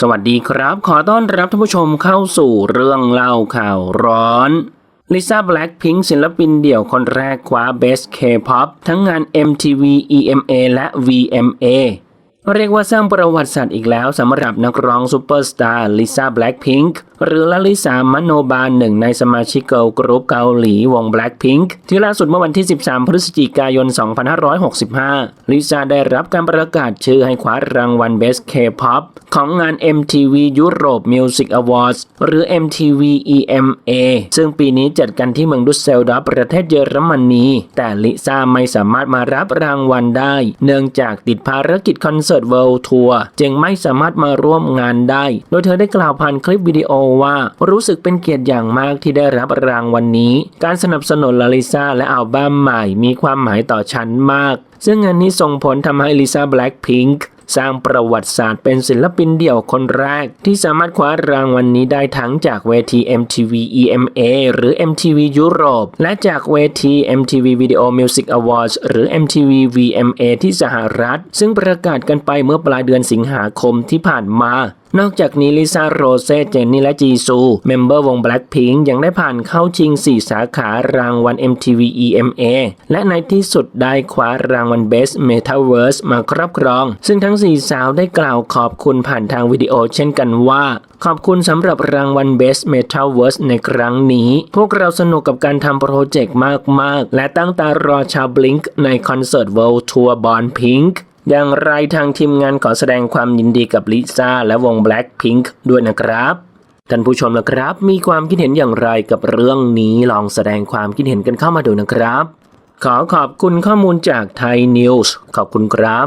สวัสดีครับ ขอต้อนรับท่านผู้ชมเข้าสู่เรื่องเล่าข่าวร้อนลิซ่าแบล็คพิงศิลปินเดี่ยวคนแรกคว้า Best K-POP ทั้งงาน MTV EMA และ VMA เรียกว่าสร้างประวัติศาสตร์อีกแล้วสำหรับนักร้องซูเปอร์สตาร์ลิซ่าแบล็คพิงค์หรือลลิสามโนบาลหนึ่งในสมาชิกเกิร์ลกรุ๊ปเกาหลีวง Blackpink ที่ล่าสุดเมื่อวันที่ 13 พฤศจิกายน 2565 ลิซ่าได้รับการประกาศชื่อให้คว้ารางวัล Best K-POP ของงาน MTV Europe Music Awards หรือ MTV EMA ซึ่งปีนี้จัดกันที่เมืองดุสเซลดอร์ฟประเทศเยอรมนีแต่ลิซ่าไม่สามารถมารับรางวัลได้ เนื่องจากติดภารกิจคอนเสิร์ตเวิลด์ทัวร์จึงไม่สามารถมาร่วมงานได้ โดยเธอได้กล่าวผ่านคลิปวิดีโอว่า รู้สึกเป็นเกียรติอย่างมากที่ได้รับรางวัลนนี้ การสนับสนุนลาลิซาและอัลบั้มใหม่มีความหมายต่อฉันมาก ซึ่งงานนี้ส่งผลทำให้ลิซ่าแบล็กพิงค์ สร้างประวัติศาสตร์เป็นศิลปินเดี่ยวคนแรก ที่สามารถคว้ารางวัลนนี้ได้ทั้งจากเวที MTV EMA หรือ MTV Europe และจากเวที MTV Video Music Awards หรือ MTV VMA ที่สหรัฐ ซึ่งประกาศกันไปเมื่อปลายเดือนสิงหาคมที่ผ่านมา นอกจากนี้ลิซ่าโรเซ่เจนนี่และจีซู เมมเบอร์วง Blackpink ยังได้ผ่านเข้าชิง 4 สาขารางวัล MTV EMA และในที่สุดได้คว้ารางวัล Best Metaverse มาครอบครอง ซึ่งทั้ง 4 สาวได้กล่าวขอบคุณผ่านทางวิดีโอเช่นกันว่า ขอบคุณสำหรับรางวัล Best Metaverse ในครั้งนี้ พวกเราสนุกกับการทำโปรเจกต์มาก ๆ และตั้งตารอชาว Blink ในคอนเสิร์ต World Tour Born Pink อย่างไรทางทีมงานขอแสดงความยินดีกับลิซ่าและวง Blackpink ด้วยนะครับ ท่านผู้ชมนะครับ มีความคิดเห็นอย่างไรกับเรื่องนี้ลองแสดงความคิดเห็นกันเข้ามาดูนะครับ ขอขอบคุณข้อมูลจากไทยนิวส์ขอบคุณครับ